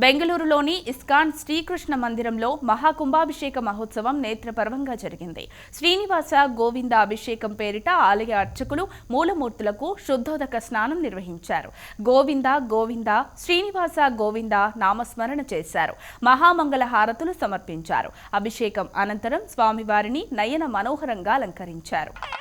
బెంగళూరులోని ఇస్కాన్ శ్రీకృష్ణ మందిరంలో మహాకుంభాభిషేక మహోత్సవం నేత్రపర్వంగా జరిగింది. శ్రీనివాస గోవింద అభిషేకం పేరిట ఆలయ అర్చకులు మూలమూర్తులకు శుద్ధోదక స్నానం నిర్వహించారు. గోవింద గోవింద శ్రీనివాస గోవింద నామస్మరణ చేశారు. మహామంగళ హారతులు సమర్పించారు. అభిషేకం అనంతరం స్వామివారిని నయన మనోహరంగా అలంకరించారు.